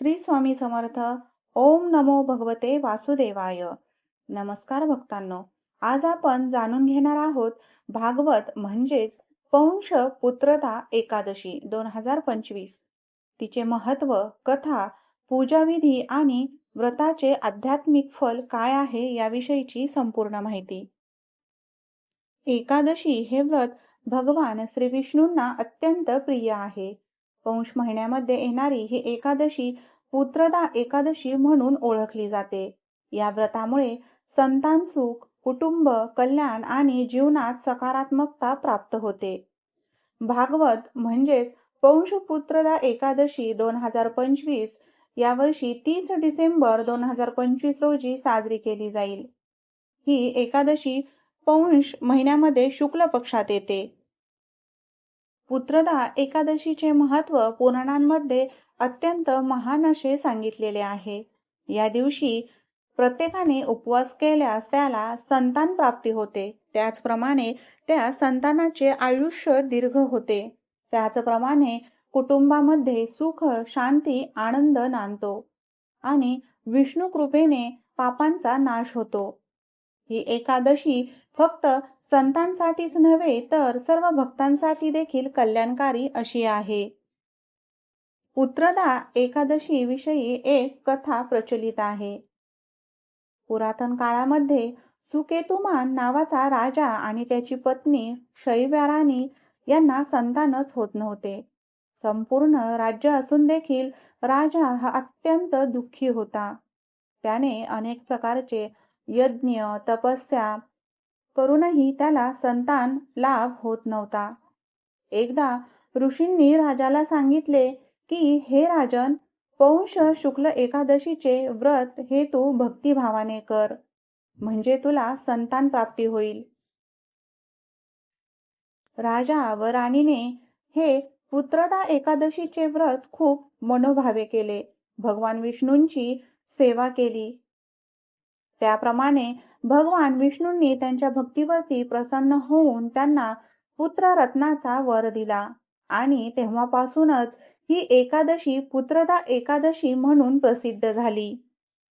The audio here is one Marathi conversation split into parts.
श्री स्वामी समर्थ. ओम नमो भगवते वासुदेवाय. नमस्कार भक्तांनो आज आपण जाणून घेणार आहोत भागवत म्हणजेच पौंश पुत्रता एकादशी दोन हजार पंचवीस. तिचे महत्त्व कथा पूजाविधी आणि व्रताचे आध्यात्मिक फल काय आहे याविषयीची संपूर्ण माहिती. एकादशी हे व्रत भगवान श्री विष्णूंना अत्यंत प्रिय आहे. पौष महिन्यामध्ये येणारी ही एकादशी पुत्रदा एकादशी म्हणून ओळखली जाते. या व्रतामुळे संतान सुख कुटुंब कल्याण आणि जीवनात सकारात्मकता प्राप्त होते. भागवत म्हणजेच पुत्रदा एकादशी दोन हजार पंचवीस यावर्षी तीस डिसेंबर दोन हजार पंचवीस रोजी साजरी केली जाईल. ही एकादशी पौष महिन्यामध्ये शुक्ल पक्षात येते. पुत्रदा एकादशीचे महत्त्व पुराणांमध्ये अत्यंत महान असे सांगितलेले आहे. या दिवशी प्रत्येकाने उपवास केल्यास त्याला संतान प्राप्ती होते. त्याचप्रमाणे त्या संतानाचे आयुष्य दीर्घ होते. त्याचप्रमाणे कुटुंबामध्ये सुख शांती आनंद नांदतो आणि विष्णू कृपेने पापांचा नाश होतो. ही एकादशी फक्त संतांसाठीच नव्हे तर सर्व भक्तांसाठी देखील कल्याणकारी अशी आहे. पुत्रदा एकादशी विषयी एक कथा प्रचलित आहे. पुरातन काळामध्ये सुकेतुमान नावाचा राजा आणि त्याची पत्नी शैव्याराणी यांना संतानच होत नव्हते. संपूर्ण राज्य असून देखील राजा हा अत्यंत दुःखी होता. त्याने अनेक प्रकारचे यज्ञ तपस्या करूनही त्याला संतान लाभ होत नव्हता. एकदा ऋषींनी राजाला सांगितले की हे राजन पौष शुक्ल एकादशीचे व्रत हे तू भक्तिभावाने कर म्हणजे तुला संतान प्राप्ती होईल. राजा व राणीने हे पुत्रदा एकादशीचे व्रत खूप मनोभावे केले. भगवान विष्णूंची सेवा केली. त्याप्रमाणे भगवान विष्णूंनी त्यांच्या भक्तीवरती प्रसन्न होऊन त्यांना पुत्र रत्नाचा वर दिला. आणि तेव्हापासूनच ही एकादशी पुत्रदा एकादशी म्हणून प्रसिद्ध झाली.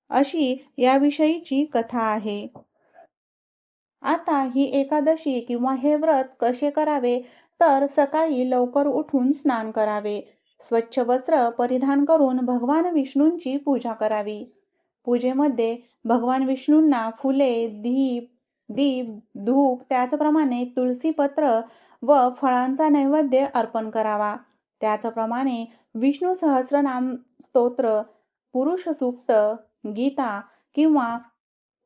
अशी याविषयीची कथा आहे. आता ही एकादशी किंवा हे व्रत कसे करावे? तर सकाळी लवकर उठून स्नान करावे. स्वच्छ वस्त्र परिधान करून भगवान विष्णूंची पूजा करावी. पूजेमध्ये भगवान विष्णूंना फुले दीप दीप धूप त्याचप्रमाणे तुळसी पत्र व फळांचा नैवेद्य अर्पण करावा. त्याचप्रमाणे विष्णू सहस्रनाम स्तोत्र पुरुष सूक्त गीता किंवा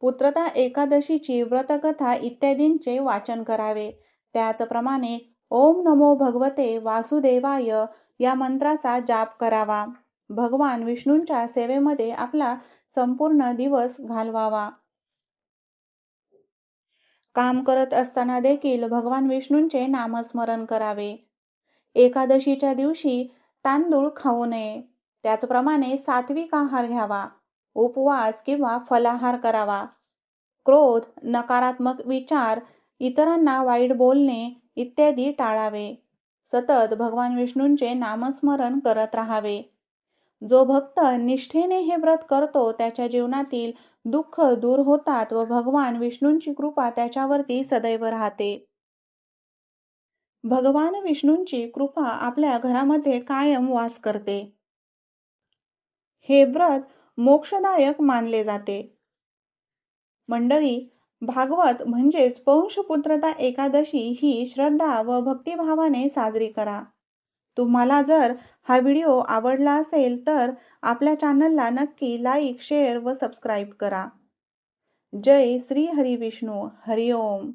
पुत्रता एकादशीची व्रतकथा इत्यादींचे वाचन करावे. त्याचप्रमाणे ओम नमो भगवते वासुदेवाय या मंत्राचा जाप करावा. भगवान विष्णूंच्या सेवेमध्ये आपला संपूर्ण दिवस घालवावा. काम करत असताना देखील भगवान विष्णूंचे नामस्मरण करावे. एकादशीच्या दिवशी तांदूळ खाऊ नये. त्याचप्रमाणे सात्विक आहार घ्यावा. उपवास किंवा फलाहार करावा. क्रोध नकारात्मक विचार इतरांना वाईट बोलणे इत्यादी टाळावे. सतत भगवान विष्णूंचे नामस्मरण करत राहावे. जो भक्त निष्ठेने हे व्रत करतो त्याच्या जीवनातील दुःख दूर होतात व भगवान विष्णूंची कृपा त्याच्यावरती सदैव राहते. भगवान विष्णूंची कृपा आपल्या घरामध्ये कायम वास करते. हे व्रत मोक्षदायक मानले जाते. मंडळी भागवत म्हणजेच पौंशपुत्रता एकादशी ही श्रद्धा व भक्तिभावाने साजरी करा. तुम्हाला जर हा व्हिडिओ आवडला असेल तर आपल्या चॅनलला नक्की लाईक शेअर व सबस्क्राईब करा. जय श्री हरी विष्णू. हरिओम